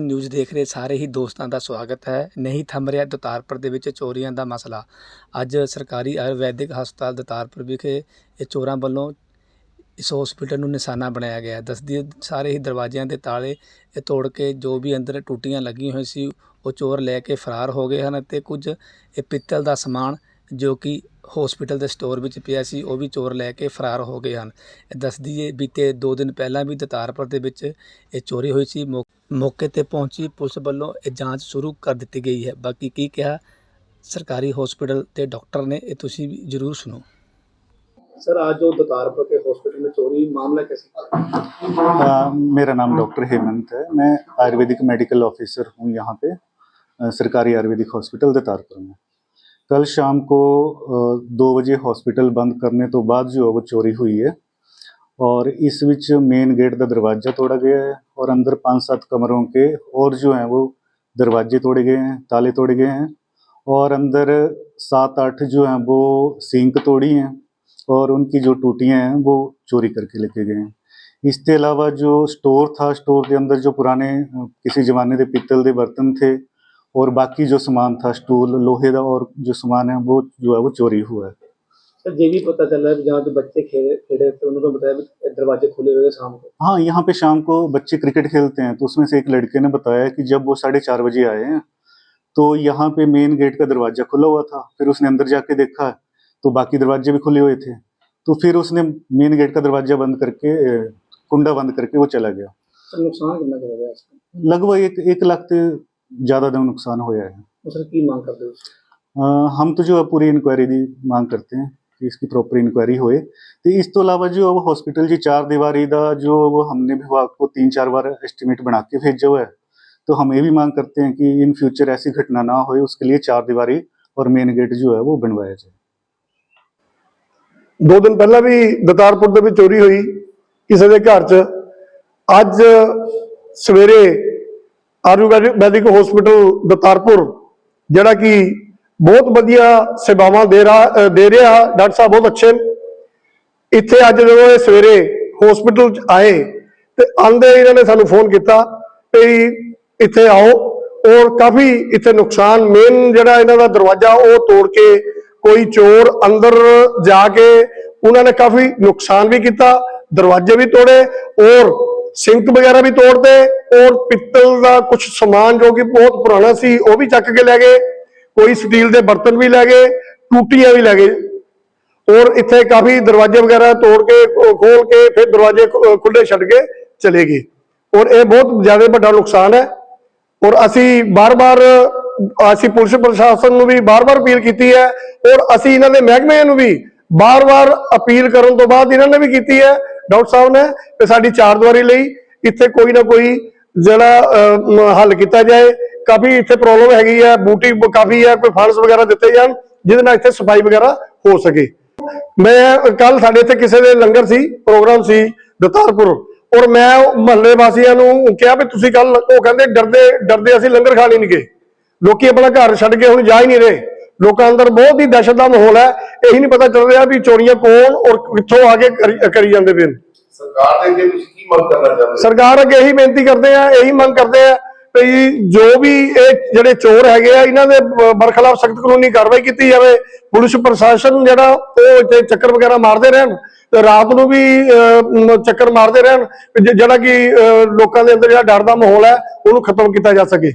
News ਦੇਖ ਰਹੇ ਸਾਰੇ ਹੀ ਦੋਸਤਾਂ ਦਾ ਸਵਾਗਤ ਹੈ। ਨਹੀਂ ਥੰਮ ਰਿਹਾ ਦਤਾਰਪੁਰ ਦੇ ਵਿੱਚ ਚੋਰੀਆਂ ਦਾ ਮਸਲਾ। ਅੱਜ ਸਰਕਾਰੀ ਆਯੁਰਵੈਦਿਕ ਹਸਪਤਾਲ ਦਤਾਰਪੁਰ ਵਿਖੇ ਇਹ ਚੋਰਾਂ ਵੱਲੋਂ ਇਸ ਹਸਪੀਟਲ ਨੂੰ ਨਿਸ਼ਾਨਾ ਬਣਾਇਆ ਗਿਆ ਹੈ। ਦੱਸਦੀ ਸਾਰੇ ਹੀ ਦਰਵਾਜ਼ਿਆਂ ਦੇ ਤਾਲੇ ਇਹ ਤੋੜ ਕੇ ਜੋ ਵੀ ਅੰਦਰ ਟੂਟੀਆਂ ਲੱਗੀਆਂ ਹੋਈ ਸੀ, ਉਹ ਚੋਰ ਲੈ ਕੇ ਫਰਾਰ ਹੋ ਗਏ ਹਨ ਅਤੇ ਕੁਝ ਇਹ ਪਿੱਤਲ ਦਾ ਸਮਾਨ ਜੋ ਕਿ ਹਸਪੀਟਲ ਦੇ ਸਟੋਰ ਵਿੱਚ ਪਿਆ ਸੀ, ਉਹ ਵੀ ਚੋਰ ਲੈ ਕੇ ਫਰਾਰ ਹੋ ਗਏ ਹਨ। ਇਹ ਦੱਸਦੀ ਹੈ, ਬੀਤੇ 2 ਦਿਨ ਪਹਿਲਾਂ ਵੀ ਦਤਾਰਪੁਰ ਦੇ ਵਿੱਚ ਇਹ ਚੋਰੀ ਹੋਈ ਸੀ। ਮੌਕੇ ਤੇ ਪਹੁੰਚੀ ਪੁਲਿਸ ਵੱਲੋਂ ਇਹ ਜਾਂਚ ਸ਼ੁਰੂ ਕਰ ਦਿੱਤੀ ਗਈ ਹੈ ਬਾਕੀ ਕੀ ਕਿਹਾ ਸਰਕਾਰੀ ਹਸਪੀਟਲ ਦੇ ਡਾਕਟਰ ਨੇ ਇਹ ਤੁਸੀਂ ਵੀ ਜ਼ਰੂਰ ਸੁਣੋ सर आज जो दतारपुर के हॉस्पिटल में चोरी मामला कैसे अ, मेरा नाम डॉक्टर हेमंत है मैं आयुर्वेदिक मेडिकल ऑफिसर हूँ यहाँ पे अ, सरकारी आयुर्वेदिक हॉस्पिटल दतारपुर में कल शाम को अ, दो बजे हॉस्पिटल बंद करने तो बाद जो है वो चोरी हुई है और इस विच मेन गेट का दरवाज़ा तोड़ा गया है और अंदर पाँच सात कमरों के और जो हैं वो दरवाजे तोड़े गए हैं, ताले तोड़े गए हैं और अंदर सात आठ जो हैं वो सिंक तोड़ी हैं और उनकी जो टूटियाँ हैं वो चोरी करके लेके गए हैं। इसके अलावा जो स्टोर था स्टोर के अंदर जो पुराने किसी जमाने के पित्तल के बर्तन थे और बाकी जो सामान था स्टूल लोहे का और जो सामान है वो जो है वो चोरी हुआ है। सर ये भी पता चल रहा है जहाँ पे बच्चे खेले खेले तो उनको बताया दरवाजे खुले हुए शाम को। हाँ यहाँ पे शाम को बच्चे क्रिकेट खेलते हैं तो उसमें से एक लड़के ने बताया कि जब वो साढ़े चार बजे आए हैं तो यहाँ पे मेन गेट का दरवाज़ा खुला हुआ था। फिर उसने अंदर जाके देखा तो बाकी दरवाजे भी खुले हुए थे। तो फिर उसने मेन गेट का दरवाज़ा बंद करके कुंडा बंद करके वो चला गया। नुकसान कितना लगभग एक एक लाख से ज़्यादा तो नुकसान होया है। तो सर की मांग करते हम तो जो पूरी इंक्वायरी दी मांग करते हैं। कि इसकी प्रॉपर इंक्वायरी होए ਤੇ ਇਸ ਤੋਂ ਇਲਾਵਾ ਜੋ वो हॉस्पिटल जी चार दीवारी ਦਾ जो वो हमने विभाग को तीन चार बार एस्टिमेट बना के भेजा हुआ है तो हम ये भी मांग करते हैं कि इन फ्यूचर ऐसी घटना ना होए उसके लिए चार दीवारी और मेन गेट जो है वो बनवाया जाए ਦੋ ਦਿਨ ਪਹਿਲਾਂ ਵੀ ਦਤਾਰਪੁਰ ਦੇ ਵਿੱਚ ਚੋਰੀ ਹੋਈ ਕਿਸੇ ਦੇ ਘਰ 'ਚ ਅੱਜ ਸਵੇਰੇ ਆਯੁਰਵੈਦਿਕ ਹਸਪੀਟਲ ਦਤਾਰਪੁਰ ਜਿਹੜਾ ਕਿ ਬਹੁਤ ਵਧੀਆ ਸੇਵਾਵਾਂ ਦੇ ਰਿਹਾ ਦੇ ਰਿਹਾ ਡਾਕਟਰ ਸਾਹਿਬ, ਬਹੁਤ ਅੱਛੇ। ਨੇ ਇੱਥੇ ਅੱਜ ਜਦੋਂ ਇਹ ਸਵੇਰੇ ਹਸਪੀਟਲ 'ਚ ਆਏ ਤੇ ਆਂਦੇ ਇਹਨਾਂ ਨੇ ਸਾਨੂੰ ਫੋਨ ਕੀਤਾ ਵੀ ਇੱਥੇ ਆਓ ਔਰ ਕਾਫੀ ਇੱਥੇ ਨੁਕਸਾਨ ਮੇਨ ਜਿਹੜਾ ਇਹਨਾਂ ਦਾ ਦਰਵਾਜ਼ਾ ਉਹ ਤੋੜ ਕੇ ਕੋਈ ਚੋਰ ਅੰਦਰ ਜਾ ਕੇ ਉਹਨਾਂ ਨੇ ਕਾਫੀ ਨੁਕਸਾਨ ਵੀ ਕੀਤਾ, ਦਰਵਾਜ਼ੇ ਵੀ ਤੋੜੇ ਔਰ ਸਿੰਕ ਵਗੈਰਾ ਵੀ ਤੋੜਦੇ ਔਰ ਪਿੱਤਲ ਦਾ ਕੁਝ ਸਮਾਨ ਜੋ ਕਿ ਬਹੁਤ ਪੁਰਾਣਾ ਸੀ ਉਹ ਵੀ ਚੱਕ ਕੇ ਲੈ ਗਏ। ਕੋਈ ਸਟੀਲ ਦੇ ਬਰਤਨ ਵੀ ਲੈ ਗਏ, ਟੂਟੀਆਂ ਵੀ ਲੈ ਗਏ। ਔਰ ਇੱਥੇ ਕਾਫੀ ਦਰਵਾਜ਼ੇ ਵਗੈਰਾ ਤੋੜ ਕੇ ਖੋਲ ਕੇ ਫਿਰ ਦਰਵਾਜ਼ੇ ਖੁ- ਖੁੱਲੇ ਛੱਡ ਕੇ ਚਲੇ ਗਏ। ਔਰ ਇਹ ਬਹੁਤ ਜ਼ਿਆਦਾ ਵੱਡਾ ਨੁਕਸਾਨ ਹੈ। ਔਰ ਅਸੀਂ ਬਾਰ-ਬਾਰ, ਅਸੀਂ ਪੁਲਿਸ ਪ੍ਰਸ਼ਾਸਨ ਨੂੰ ਵੀ ਬਾਰ-ਬਾਰ ਅਪੀਲ ਕੀਤੀ ਹੈ। ਔਰ ਅਸੀਂ ਇਹਨਾਂ ਦੇ ਮਹਿਕਮੇ ਨੂੰ ਵੀ ਬਾਰ-ਬਾਰ ਅਪੀਲ ਕਰਨ ਤੋਂ ਬਾਅਦ ਇਹਨਾਂ ਨੇ ਵੀ ਕੀਤੀ ਹੈ, ਡਾਕਟਰ ਸਾਹਿਬ ਨੇ ਕਿ ਸਾਡੀ ਚਾਰ ਦੀਵਾਰੀ ਲਈ ਇੱਥੇ ਕੋਈ ਨਾ ਕੋਈ ਜਿਹੜਾ ਹੱਲ ਕੀਤਾ ਜਾਏ। ਕਾਫੀ ਇੱਥੇ ਪ੍ਰੋਬਲਮ ਹੈਗੀ ਹੈ ਬੂਟੀ ਕਾਫੀ ਹੈ ਕੋਈ ਫੰਡਸ ਵਗੈਰਾ ਦਿੱਤੇ ਜਾਣ ਜਿਹਦੇ ਨਾਲ ਇੱਥੇ ਸਫ਼ਾਈ ਵਗੈਰਾ ਹੋ ਸਕੇ। ਮੈਂ ਕੱਲ ਸਾਡੇ ਇੱਥੇ ਕਿਸੇ ਦੇ ਲੰਗਰ ਸੀ ਪ੍ਰੋਗਰਾਮ ਸੀ ਦਤਾਰਪੁਰ ਔਰ ਮੈਂ ਮਹੱਲੇ ਵਾਸੀਆਂ ਨੂੰ ਕਿਹਾ ਵੀ ਤੁਸੀਂ ਕੱਲ ਉਹ ਕਹਿੰਦੇ ਡਰਦੇ ਡਰਦੇ ਅਸੀਂ ਲੰਗਰ ਖਾਣ ਹੀ ਨਹੀਂ ਗਏ ਲੋਕੀ ਆਪਣਾ ਘਰ ਛੱਡ ਕੇ ਹੁਣ ਜਾ ਹੀ ਨਹੀਂ ਰਹੇ। ਲੋਕਾਂ ਅੰਦਰ ਬਹੁਤ ਹੀ ਦਹਿਸ਼ਤ ਦਾ ਮਾਹੌਲ ਹੈ। ਇਹੀ ਨਹੀਂ ਪਤਾ ਚੱਲ ਰਿਹਾ ਵੀ ਚੋਰੀਆਂ ਕੌਣ ਔਰ ਕਿੱਥੋਂ ਆ ਕੇ ਕਰੀ- ਜਾਂਦੇ ਪਏ ਸਰਕਾਰ ਦੇ ਅੱਗੇ ਤੁਸੀਂ ਕੀ ਮੰਗ ਕਰਨਾ ਚਾਹੁੰਦੇ ਸਰਕਾਰ ਅੱਗੇ ਇਹੀ ਬੇਨਤੀ ਕਰਦੇ ਆ ਇਹੀ ਮੰਗ ਕਰਦੇ ਆ ਵੀ ਜੋ ਵੀ ਇਹ ਜਿਹੜੇ ਚੋਰ ਹੈਗੇ ਆ ਇਹਨਾਂ ਦੇ ਬਰਖਲਾਫ ਸਖਤ ਕਾਨੂੰਨੀ ਕਾਰਵਾਈ ਕੀਤੀ ਜਾਵੇ। ਪੁਲਿਸ ਪ੍ਰਸ਼ਾਸਨ ਜਿਹੜਾ ਉਹ ਇੱਥੇ ਚੱਕਰ ਵਗੈਰਾ ਮਾਰਦੇ ਰਹਿਣ ਤੇ ਰਾਤ ਨੂੰ ਵੀ ਅਹ, ਚੱਕਰ ਮਾਰਦੇ ਰਹਿਣ ਵੀ ਜਿਹੜਾ ਕਿ ਲੋਕਾਂ ਦੇ ਅੰਦਰ ਜਿਹੜਾ ਡਰ ਦਾ ਮਾਹੌਲ ਹੈ ਉਹਨੂੰ ਖਤਮ ਕੀਤਾ ਜਾ ਸਕੇ।